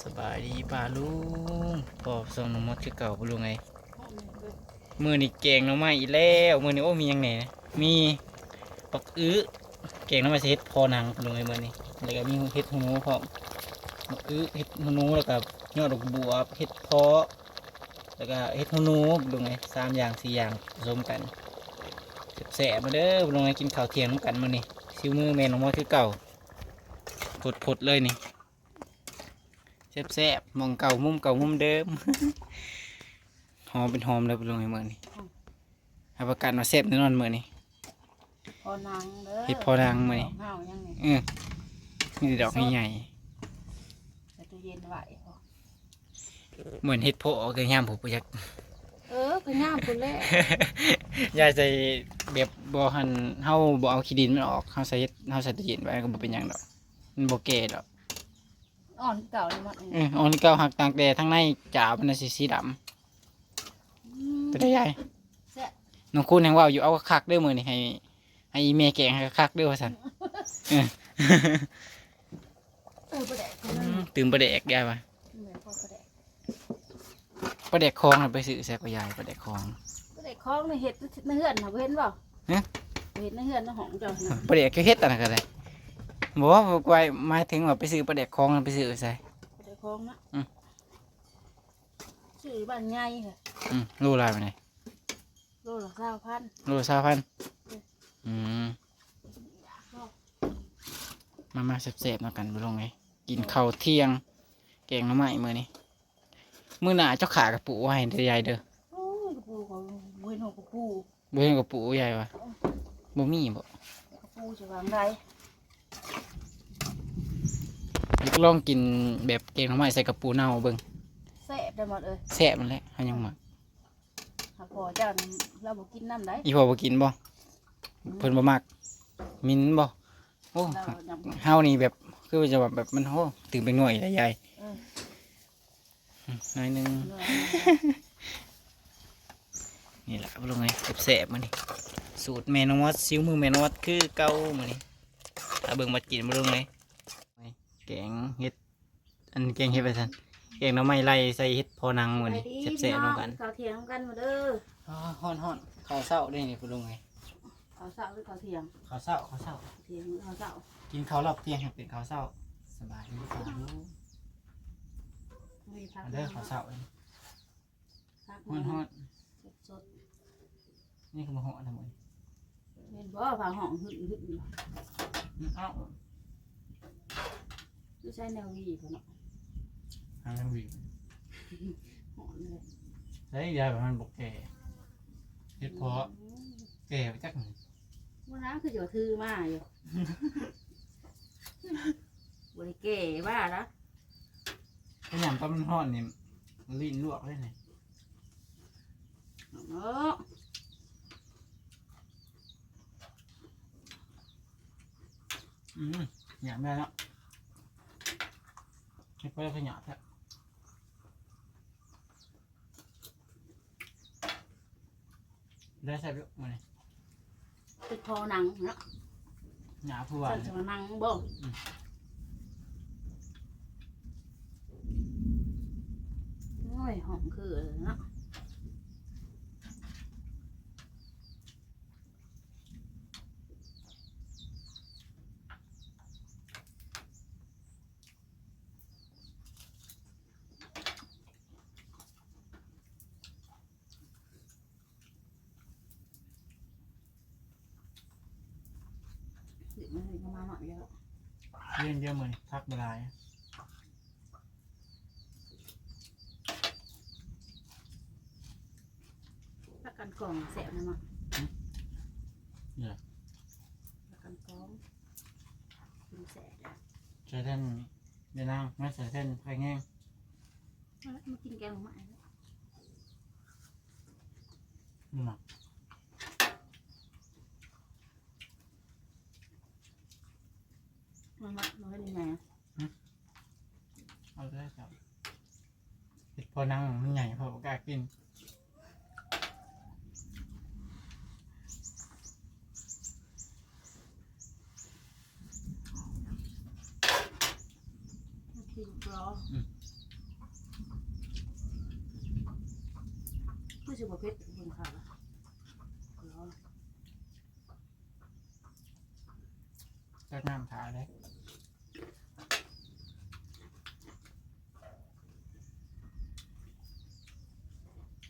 สบายดีป่าลุงพอบส่งน้องมดคือเก่าป่าลุงไงมือนี่เก่งน้องไม้อีกแล้วมือนี่โอ้มียังไงนะมีปักอื้อเก่งน้องไม้เฮ็ดพอนังป่าลุงไงมือนี่แล้วก็มีเฮ็ดหูนูพร้อมปักอื้อเฮ็ดหูนูแล้วก็ยอดดอกบัวเฮ็ดเพาะแล้วก็เฮ็ดหูนูป่าลุงไงสามอย่างสี่อย่างผสมกันแสบมาเด้อป่าลุงไงกินข้าวเที่ยงน้ำกันมือนี่ซิวมือแม่น้องมดคือเก่าผดๆเลยนี่ แซ่บๆมองเก่ามุมเก่ามุมเดิม หอมเป็นหอมเลยไปลงในเมือนี่ให้ประกันมาแซ่บแน่นอนเมือนี่พอนางเด้อเฮ็ดพอนางมานี่เฮายังไงเออนี่ดอกใหญ่ใส่ตู้เย็นไว้พอๆเหมือนเฮ็ดโพเอาเกยยามผมไปยักเออพงามคุณแล้ยายใส่แบบบ่หันเฮาบ่เอาขี้ดินมันออกเฮาใส่เฮ็ดเฮาใส่ตู้เย็นไว้ก็บ่เป็นหยังดอกมันบ่แก่ดอก อ่อนเก่าเลยหมดเอออันนี้เก่าหักต่างแต่ทั้งในจ๋ามันน่ะสิสีดำเป็นได้ยายแซ่บน้องคุณแห่งว่าอยู่เอาคักๆเด้อมื้อนี้ให้ ให้อีแม่แกงให้คักๆเด้อว่าซั่นเออเออประแดกคุณอืนั่นมตื่นประเดกยายมาเหมือนพอประแดกประเดกคลองน่ะไปซื้อแซ่บกว่ายายประเดกคลอง ประแดกคล้องในเห็ดในเฮือนน่ะบ่เห็นเปล่าฮะบ่เห็นในเฮือนในห้องเจ้าน่ะประเดกก็เฮ็ดอันนั้นก็ได้ บอกว่าบอกไว้หมายถึงว่าไปซื้อประเดกคลองน่ะไปซื้อใส่ประแดกคล้องนะอืมชื่อบ้านใหญ่ค่ะอืมรู้ลายไปไหนโลละ20,000รู้สามพันอืมมามาแซ่บๆแล้วกันไปลงไงกินข้าวเที่ยง แกงหน้ำไม้มื้อนี้มื้อหน้าเจ้าขากระปุกไว้ให้เด้อยายเด้อโอ้ยกระปูของบ่เห็นของกระปูบ่เห็นกระปุกยายว่ะบ่มีบ่กระปูจะวางได้ อยากลองกินแบบแกงหน้ำไม้ใส่กระปูเน่าเบิ่งแซ่บได้หมดเอ้ยแซ่บมันแหละเฮายังมักหากพอเจ้านั้นเราบ่กินน้ำได้อีพ่อบ่กินบ่เพิ่นบ่มักมินบ่โอ้เรานำเฮานี่แบบคือว่าจะแบบแบบมันโหถึงเป็นหน่วยได้ใหญ่เออหน่อยหนึง เนื้อนี่แหละบ่ลงไงแซ่บๆมื้อนี้สูตรแม่นวัดซิวมือแม่นวัดคือเก่ามื้อนี้ ถ้าเบิ่งมากินบ่ลงไงแกงเฮ็ด อันแกงเฮ็ดไปซั่นแกงหน่อไม้ไล่ใส่เฮ็ดพอนังมื้อนี้แซ่บๆนำกันข้าวเที่ยงกันมาเด้ออ๋อฮ้อนๆข้าวเช้าได้นี่บ่ลงไงข้าวเช้าหรือข้าวเที่ยงข้าวเช้าข้าวเช้าเที่ยงหรือข้าวเช้ากินข้าวรอบเที่ยงให้เป็นข้าวเช้าสบายดีป่าลูกมีผักมาเด้อข้าวเช้าเองผักฮ้อนฮ้อนสดๆนี่คือมาฮ้อนทำไมๆเห็นบ่ผักหอมหึ่นหึ่นอืม เอาใช่แนววีพุ่นเนาะทางทางวิ่งหอมเลยใช้ยาแบบมันบกแก่เฮ็ดเพาะแก่ไปจักหนึ่งวันนั้นคืออยู่ทื่อมาอยู่ บริเก๋ว่าละขยำตอนมันฮ้อนนี่ลิ้นลวกเลยนี่เนาะ อืมหยำได้แล้วเฮ็ดไปแล้วก็หยาบแท้ได้ใส่เยอะมาเลยติดคอหนังเนาะหยาบผู้ว่าสั่นจะมานั่งบ่โอ้ยหอมคือเนาะ เด็กมันเลย ประมาณหน่อยเดียวเยี่ยมเยี่ยมเลยพักเวลาประกันกล่องแสบนะมั้งเนี่ยประกันกล่องกินแสบอะใช้เส้นเดี๋ยวนางไม่ใส่เส้นไข่แง่งมากินแกงหน่อไม้แล้วนี่หมัก อนั่งมันใหญ่พอก็กล้ากินกินเหรอผู้ชิมประเภทคุณค่ะเหรอ จากน้ำถ่ายเลย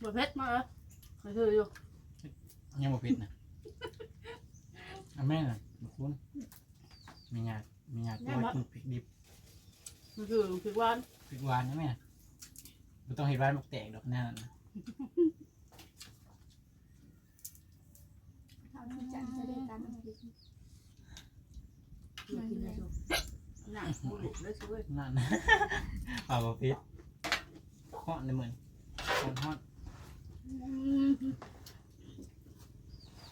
บ่เพชรมาเหรอไม่คืออยู่ยังบ่ผิดนะเอาแม่น่ะบ่คุ้นมีหยาดมีหยาดตัวกินพริกดิบไม่คือคือหวานพริกหวานนะแม่น่ะบ่ต้องเห็ดหวานมักแตกดอกนั่นนะเขาน้ำจันทร์จะได้ตามน้ำพริกกินกินเลยอยู่หนักบุรุษเลยช่วยนั่นนะเอาบ่ผิดฮอดในมื้อนี้ฮอดฮอด เ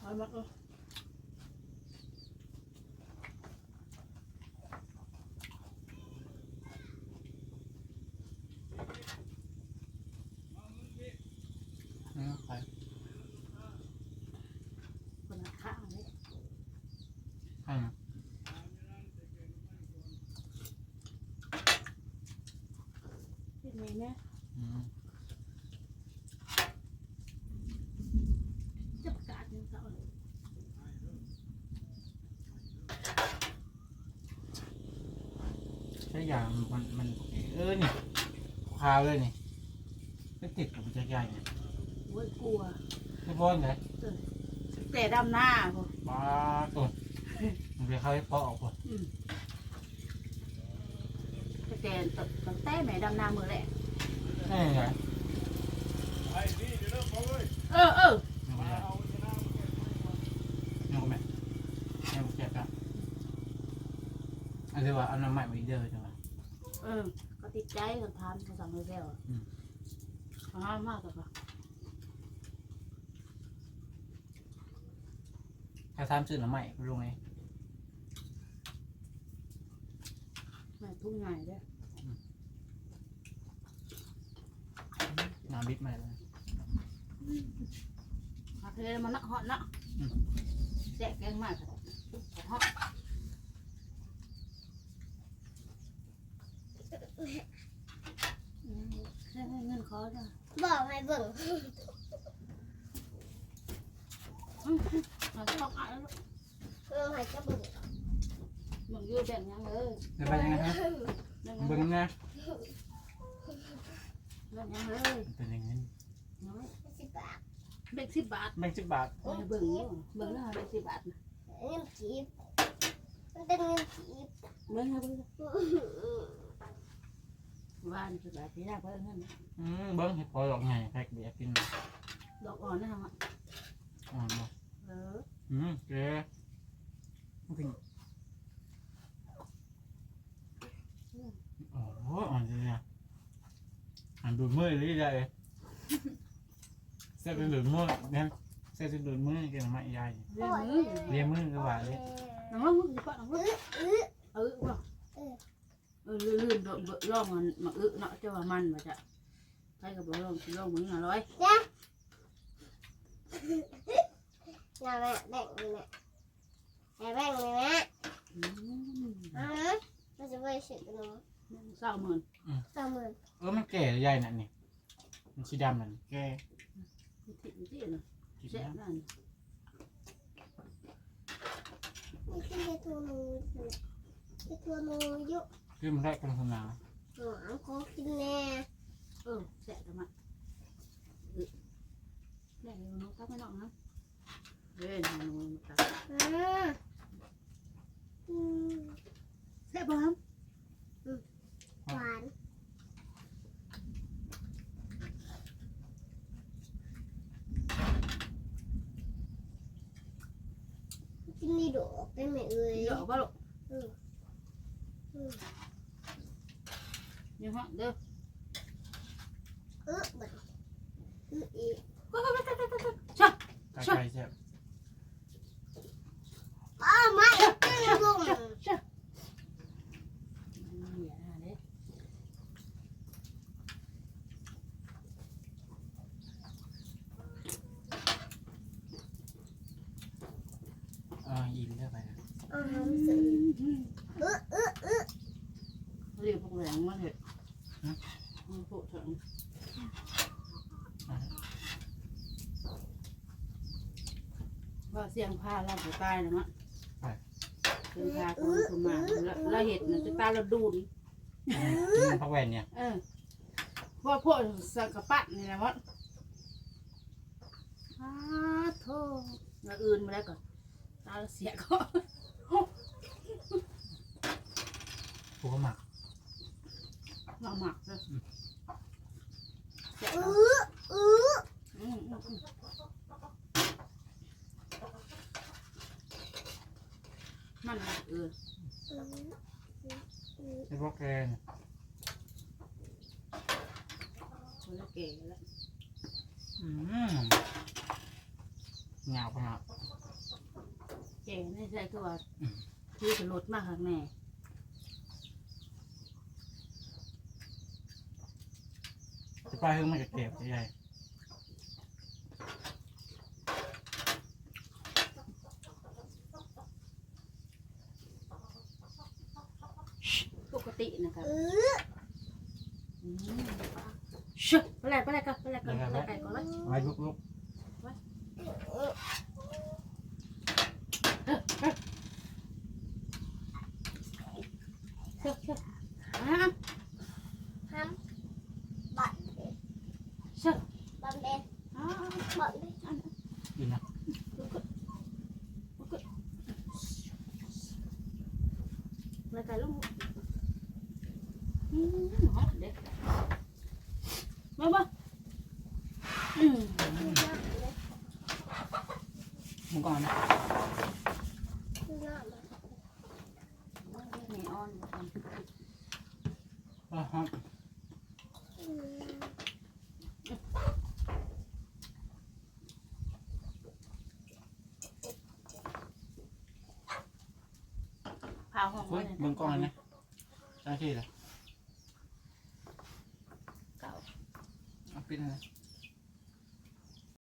อามาเอออืมไปคนละข้างเลยข้างหนึ่ง เป็นไงเนี่ย อืม จะประกาศยังเก่าเลย ใช่ อย่างมันมันโอเคเออนี่คาวเลยนี่ไม่ติดกับจักรยานเนี่ยโอ้ยกลัวไม่พ้นเลยแต่ดำหน้าพอป้าตัวมันไปเข้าให้พ่อออกก่อนแต่แต่ตั้งแต่แม่ดำหน้ามือแหละนี่ไงเออเออนี่ไงนี่ก็แม่นี่ก็แก่กันอันนี้ว่าเอาน้ำใหม่มาอีกเด้อจังหวะ เออก็ติดใจคนทำคนสั่งเลยแล้วอืมอ๋อมากเลยปะถ้าทำซื้อน้ำใหม่ลงไงแม่ทุ่งใหญ่ด้วยน้ำบิดมาเลย มาเทมันนักเหาะนักอืม แจกแกงมากเลยเหาะ เงินขอจ้ะบอกให้เบิ่งเราต้องอ่านแล้วเพื่อให้จะเบิ่งมึงยืดแบ่งยังเลยเดี๋ยวไปยังไงฮะแบ่งเบิ่งนะแบ่งยังเลยเป็นอย่างนี้น้อยสิบบาทเด็กสิบบาทแบงสิบบาทเบิ่งอยู่เบิ่งแล้วเด็กสิบบาทเงินจีบมันเป็นเงินจีบเบิ่งให้เบิ่ง ว่านสิบบาทที่ได้เพิ่มเงินอืมเบิ้งเห็ดพอดอกใหญ่แพ็คเบียร์กินดอกอ่อนนะฮะอ่อนบ่เอออืมเจ๊มันถึงโอ้โหอ่อนจริงๆอะอ่านดูดมือเลยได้เลยเส้นเป็นดูดมือเนี่ยเส้นเป็นดูดมือกินไม่ยายเรียนมือเรียมือก็ว่าเลยน้องมึงสิปะน้องมึง อื้อ เออว่าเออ ลื่นโดนเบล่องมันมาอึเนาะเจ้าว่ามันมาจ้ะใครกับบ่ล่องสิล่องมึงอร่อยอย่าแม่แบ่งนี่แม่อย่าแบ่งนี่แม่อืมอือมันจะไปสิขนมเศร้าหมื่นสามหมื่นเออมันแก่ใหญ่น่ะนี่มันสีดำนั่นแก่ที่ที่น่ะกินแซ่บนะนั่นนี่คือเฮทัวนูเฮทัวนูยุ คือมันได้กันขนาดหวานขอกินแน่เออแซ่บจังอะแม่น้องตักไม่น้องนะเฮ้ยน้องมาตักอืออืมแซ่บบ่ครับหวานกิน มัว่าเสียงผ้าเราไปตายนะมะใช่ เสียงพาขอสมมาแล้วเราเห็ดนจะตาเราดูดินพักแวนเนี่ยเออว่าโผล่สกะปะนี่นะมะอ้าโทษเราอื่นมาแล้วก่อนตาเราเสียก่อน แก่แล้วอืมเหงาขนาดแก่นี่ใช่คือว่าคือจะลดมากข้างแน่จะป้าเพิ่งมาจากเก็บใหญ่ปกตินะครับอืออืม เชื่อไปเลยไปเลยกันไปเลยกันไปเลยกันก่อนเลย ไว้ลุกลุก เชื่อเชื่ออะ ห้ามบัด เชื่อ บัดเบน อะ บัดเบน กินนะ ไปเลยกันลูกอืมหอมเด็กมาบ่อืม มึงก่อนนะ นี่ อนอ่าฮะพาห้องเฮ้ยมึงก่อนนะได้ที่ละเก่าเอาปิดเลย